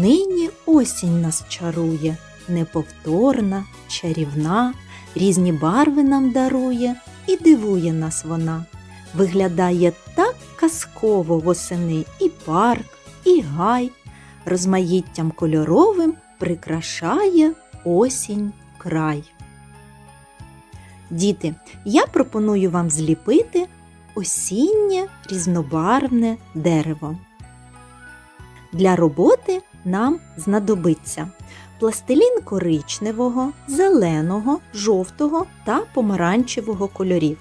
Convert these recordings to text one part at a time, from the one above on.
Нині осінь нас чарує, неповторна, чарівна, різні барви нам дарує і дивує нас вона. Виглядає так казково восени і парк, і гай, розмаїттям кольоровим прикрашає осінь край. Діти, я пропоную вам зліпити осіннє різнобарвне дерево. Для роботи нам знадобиться пластилін коричневого, зеленого, жовтого та помаранчевого кольорів,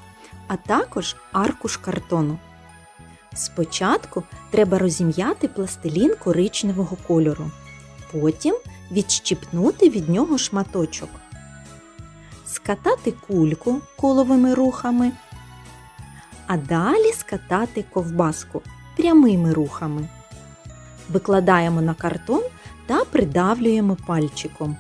а також аркуш картону. Спочатку треба розім'яти пластилін коричневого кольору, потім відщипнути від нього шматочок, скатати кульку коловими рухами, а далі скатати ковбаску прямими рухами. Викладаємо на картон та придавлюємо пальчиком.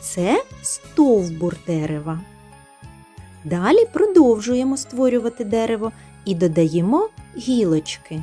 Це стовбур дерева. Далі продовжуємо створювати дерево і додаємо гілочки.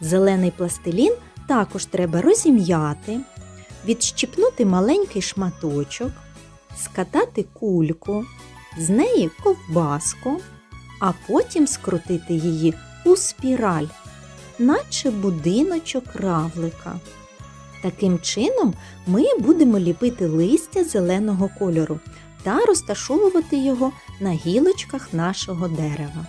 Зелений пластилін також треба розім'яти, відщипнути маленький шматочок, скатати кульку, з неї ковбаску, а потім скрутити її у спіраль, наче будиночок равлика. Таким чином ми будемо ліпити листя зеленого кольору та розташовувати його на гілочках нашого дерева.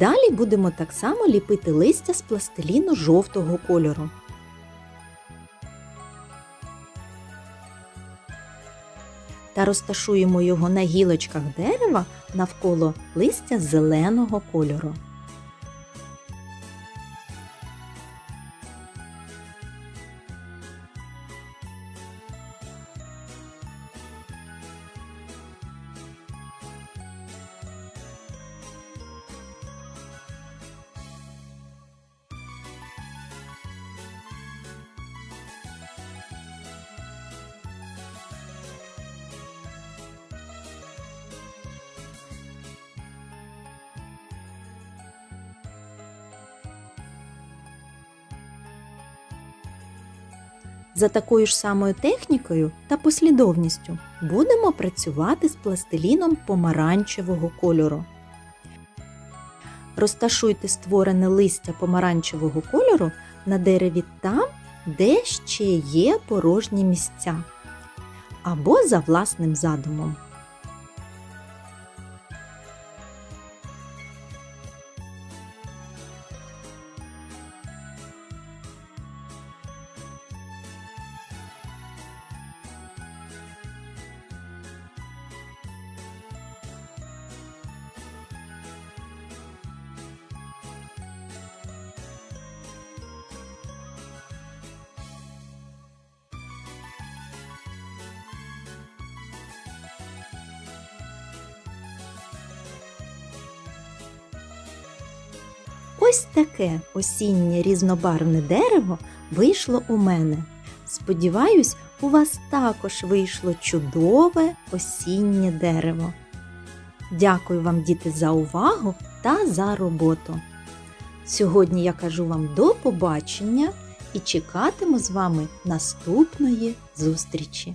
Далі будемо так само ліпити листя з пластиліну жовтого кольору. Та розташуємо його на гілочках дерева навколо листя зеленого кольору. За такою ж самою технікою та послідовністю будемо працювати з пластиліном помаранчевого кольору. Розташуйте створене листя помаранчевого кольору на дереві там, де ще є порожні місця, або за власним задумом. Ось таке осіннє різнобарвне дерево вийшло у мене. Сподіваюсь, у вас також вийшло чудове осіннє дерево. Дякую вам, діти, за увагу та за роботу. Сьогодні я кажу вам до побачення і чекатиму з вами наступної зустрічі.